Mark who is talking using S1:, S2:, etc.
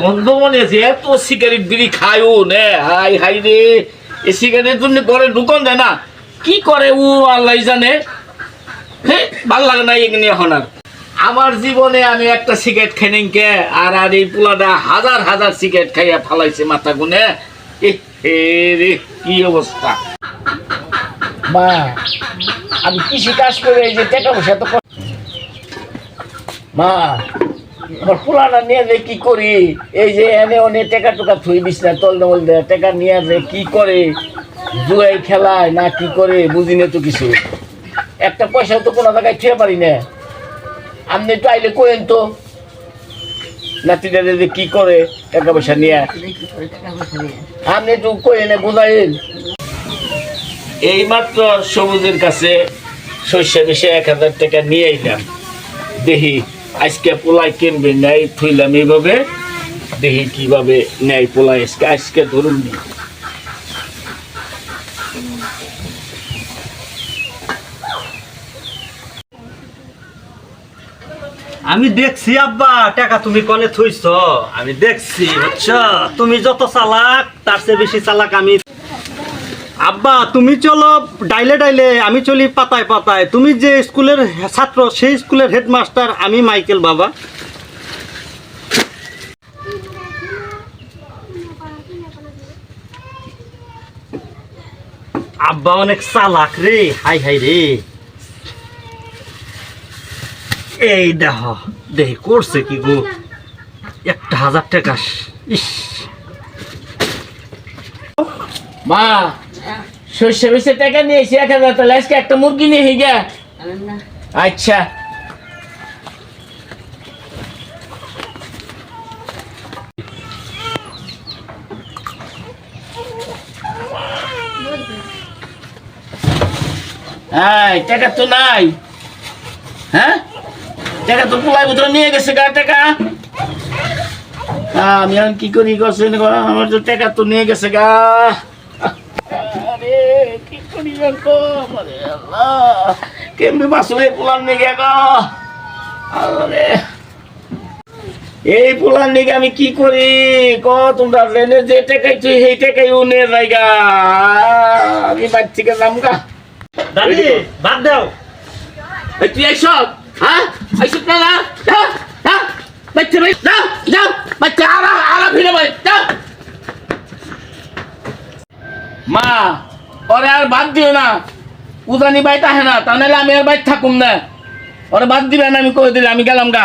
S1: গন্ধ মনে সিগারেট খায়ও, নে হাই হাই রে। এ না। কি করে জানে? ভালো লাগে আর। আমার জীবনে আমি একটা সিগারেট খাই নাই কে? আর আর এই পোলাটা হাজার হাজার সিগারেট খাইয়া ফালাইছে মাথা গুনে। এ রে, কি অবস্থা? মা, আমি কৃষি কাজ করে এই যে টাকা পয়সা তো মা পোলাটা নিয়ে যে কি করি? এই যে এনে টাকা টুকা থুই বিছনা তল নল দেয় টাকা নিয়ে যে কি করে? জুয়াই খেলায় না কি করে, বুঝি না তো কিছু। একটা পয়সাও তো কোনো জায়গায় খেয়ে পারি না। আপনি আইলে করেন তো। যে কি করে, টাকা পয়সা নিয়ে। আপনি একটু বোঝাইন এই মাত্র সবুজের কাছে শস্য বেশি এক হাজার টাকা নিয়ে এলাম দেখি। আজকে পোলাই কিনবে নেয় থইলাম এইভাবে। দেখি কীভাবে নেয় পোলাই। আজকে আজকে ধরুন নি।
S2: আমি দেখছি, আব্বা, টাকা তুমি কনে থইছ। আমি দেখছি, বুঝছ? তুমি যত চালাক, তার চেয়ে বেশি চালাক আমি আব্বা, তুমি চলো ডাইলে ডাইলে, আমি চলি পাতায় পাতায়। তুমি যে স্কুলের ছাত্র, সেই স্কুলের হেডমাস্টার, আমি মাইকেল বাবা। আব্বা অনেক চালাক রে, হাই হাই রে। এই দেহ, দেহি করছে কি গো? একটা হাজার টাকা, ইস।
S1: মা শস্য বেশি টাকা নিয়েছি এক হাজার তাহলে আজকে একটা মুরগি নিয়ে গিয়া আচ্ছা। হ্যাঁ টাকা তো নাই। হ্যাঁ? টাকা তো পোলাই ভিতরে নিয়ে গেছে গা টাকা? হ্যাঁ, আমি এখন কি করি করছেন গো? আমার তো টাকা তো নিয়ে গেছে গা আরে কি করি এখন? আরে আল্লাহ কেমনি বাসুরে পোলার নিয়ে গে এই পোলার নিয়ে আমি কি করি ক তোমরা ট্রেনে যে টাকাই তুই সেই টাকাই উনে জায়গা আমি বাড়ি থেকে যাম গা
S2: দাদি বাদ দাও
S1: তুই আইসব হ্যাঁ আইসব না না যা যা বাচ্চা ভাই যাও যাও বাচ্চা আরা আরা ফিরে ভাই যাও মা ওরে আর বাদ দিও না। উদানি বাইতে আহে না, তা নাহলে আমি আর বাইর থাকুম না। ওরে বাদ দিবে না আমি কই দিলে আমি গেলাম গা।